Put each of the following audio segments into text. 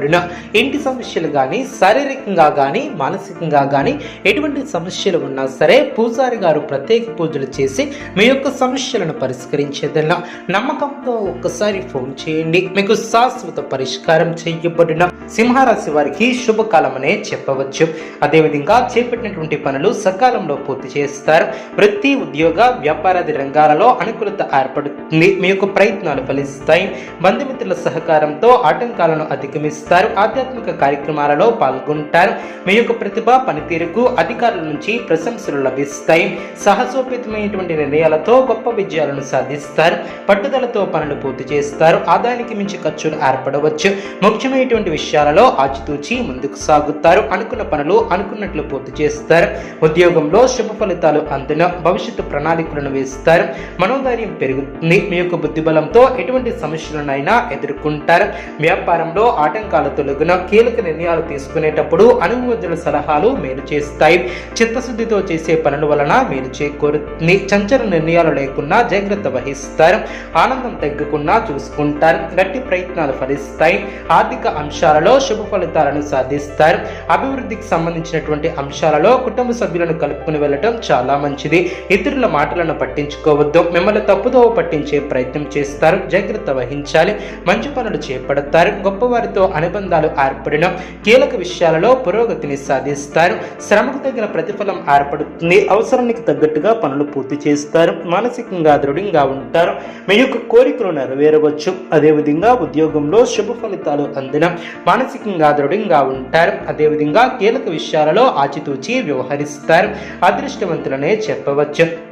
చెయ్యబడిన ఇంటి సమస్యలు కానీ శారీరకంగా కానీ మానసికంగా కానీ ఎటువంటి సమస్యలు ఉన్నా సరే పూజారి గారు ప్రత్యేక పూజలు చేసి మీ యొక్క సమస్యలను పరిష్కరించేదన్న నమ్మకంతో ఒక్కసారి ఫోన్ చేయండి. మీకు శాశ్వత పరిష్కారం చేయబడిన సింహరాశి వారికి శుభకాలమనే చెప్పవచ్చు. అదేవిధంగా చేపట్టినటువంటి పనులు సకాలంలో పూర్తి చేస్తారు. వృత్తి ఉద్యోగ వ్యాపారాది రంగాలలో అనుకూలత ఏర్పడుతుంది. మీ యొక్క ప్రయత్నాలు ఫలిస్తాయి. బంధుమిత్రుల సహకారంతో ఆటంకాలను అధిగమిస్తారు. ఆధ్యాత్మిక కార్యక్రమాలలో పాల్గొంటారు. మీ యొక్క ప్రతిభ పనితీరుకు అధికారుల నుంచి ప్రశంసలు లభిస్తాయి. సాహసోపేతమైనటువంటి నిర్ణయాలతో గొప్ప విజయాలను సాధిస్తారు. పట్టుదలతో పనులు పూర్తి చేస్తారు. ఆదాయానికి మించి ఖర్చులు ఏర్పడవచ్చు. ముఖ్యమైనటువంటి విషయాలలో ఆచితూచి ముందుకు సాగుతారు. అనుకున్న పనులు అనుకున్నట్లు పూర్తి చేస్తారు. ఉద్యోగంలో శుభ ఫలితాలు అందున భవిష్యత్తు ప్రణాళికలను వేస్తారు. మనోధైర్యం పెరుగుతుంది. మీ యొక్క బుద్ధిబలంతో ఎటువంటి సమస్యలనైనా ఎదుర్కొంటారు. వ్యాపారంలో ఆటంకాలు తొలగిన కీలక నిర్ణయాలు తీసుకునేటప్పుడు అనుభవజ్ఞుల సలహాలు మేలు చేస్తాయి. చిత్తశుద్ధితో చేసే పనుల వలన మీరు చేకూరుతుంది చంచల నిర్ణయాలు లేకుండా జాగ్రత్త వహిస్తారు. ఆనందం తగ్గకుండా చూసుకుంటారు. గట్టి ప్రయత్నాలు ఫలిస్తాయి. ఆర్థిక అంశాలలో శుభ ఫలితాలను సాధిస్తారు. అభివృద్ధికి సంబంధించినటువంటి అంశాలలో కుటుంబ సభ్యులను కలుపుకుని వెళ్ళటం చాలా మంచిది. ఇతరుల మాటలను పట్టించుకోవద్దు. మిమ్మల్ని తప్పుదోవ పట్టించే ప్రయత్నం చేస్తారు. జాగ్రత్త వహించాలి. మంచి పనులు చేపడతారు. గొప్పవారితో అనుబంధాలు ఏర్పడిన కీలక విషయాలలో పురోగతిని సాధిస్తారు. శ్రమకు తగిన ప్రతిఫలం ఏర్పడుతుంది. అవసరానికి తగ్గట్టుగా పనులు పూర్తి చేస్తారు. మానసికంగా దృఢంగా ఉంటారు. మీ యొక్క కోరికలు నెరవేరవచ్చు. అదేవిధంగా ఉద్యోగంలో శుభ ఫలితాలు అందిన మానసికంగా దృఢంగా ఉంటారు. అదేవిధంగా కీలక విషయాలలో ఆచితూచి వ్యవహరిస్తారు. అదృష్టవంతులనే చెప్పవచ్చు.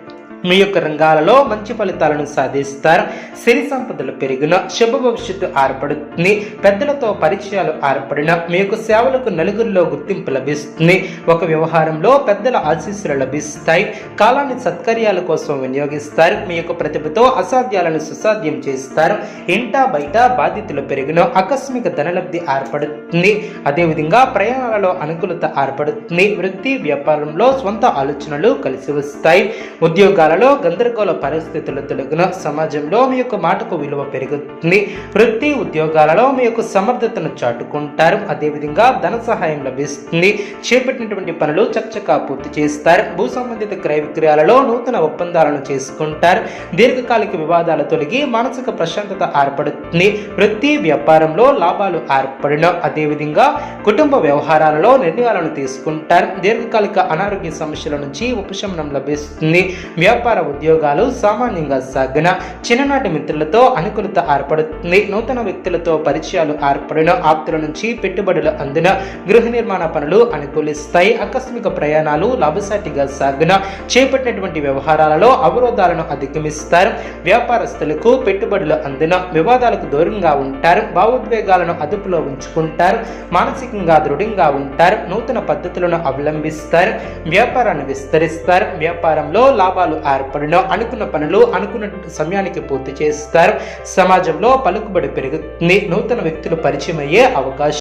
మీ యొక్క రంగాలలో మంచి ఫలితాలను సాధిస్తారు. సిరి సంపదలు పెరిగిన శుభ భవిష్యత్తు ఏర్పడుతుంది. పెద్దలతో పరిచయాలు ఏర్పడిన మీ యొక్క సేవలకు నలుగురిలో గుర్తింపు లభిస్తుంది. ఒక వ్యవహారంలో పెద్దల ఆశీస్సులు లభిస్తాయి. కాలాన్ని సత్కర్యాల కోసం వినియోగిస్తారు. మీ యొక్క ప్రతిభతో అసాధ్యాలను సుసాధ్యం చేస్తారు. ఇంటా బయట బాధ్యతలు పెరిగిన ఆకస్మిక ధనలబ్ధి ఏర్పడుతుంది. అదేవిధంగా ప్రయాణాలలో అనుకూలత ఏర్పడుతుంది. వృత్తి వ్యాపారంలో సొంత ఆలోచనలు కలిసి వస్తాయి. ఉద్యోగాలలో గందరగోళ పరిస్థితులు తొలగిన సమాజంలో మీ యొక్క మాటకు విలువ పెరుగుతుంది. వృత్తి ఉద్యోగాలలో మీ యొక్క సమర్థతను చాటుకుంటారు. అదేవిధంగా ధన సహాయం లభిస్తుంది. చేపట్టినటువంటి పనులు చకచకా పూర్తి చేస్తారు. భూ సంబంధిత క్రయ విక్రయాలలో నూతన ఒప్పందాలను చేసుకుంటారు. దీర్ఘకాలిక వివాదాలు తొలగి మానసిక ప్రశాంతత ఏర్పడుతుంది. వృత్తి వ్యాపారంలో లాభాలు ఏర్పడిన అదేవిధంగా కుటుంబ వ్యవహారాలలో నిర్ణయాలను తీసుకుంటారు. దీర్ఘకాలిక అనారోగ్య సమస్యల నుంచి ఉపశమనం లభిస్తుంది. వ్యాపార ఉద్యోగాలు సామాన్యంగా సాగిన చిన్ననాటి మిత్రులతో అనుకూలత ఏర్పడుతుంది. నూతన వ్యక్తులతో పరిచయాలు ఏర్పడిన ఆప్తుల నుంచి పెట్టుబడులు అందిన గృహ నిర్మాణ పనులు అనుకూలిస్తాయి. ఆకస్మిక ప్రయాణాలు లాభసాటిగా సాగిన చేపట్టినటువంటి వ్యవహారాలలో అవరోధాలను అధిగమిస్తారు. వ్యాపారస్తులకు పెట్టుబడులు అందిన వివాదాలకు దూరంగా ఉంటారు. భావోద్వేగాలను అదుపులో ఉంచుకుంటారు. మానసికంగా దృఢంగా ఉంటారు. నూతన పద్ధతులను అవలంబిస్తారు. వ్యాపారాన్ని విస్తరిస్తారు. వ్యాపారంలో లాభాలు ఏర్పడిన అనుకున్న పనులు అనుకున్న సమయానికి పూర్తి చేస్తారు. సమాజంలో పలుకుబడి పెరుగుతుంది. నూతన వ్యక్తులు పరిచయం అయ్యే అవకాశం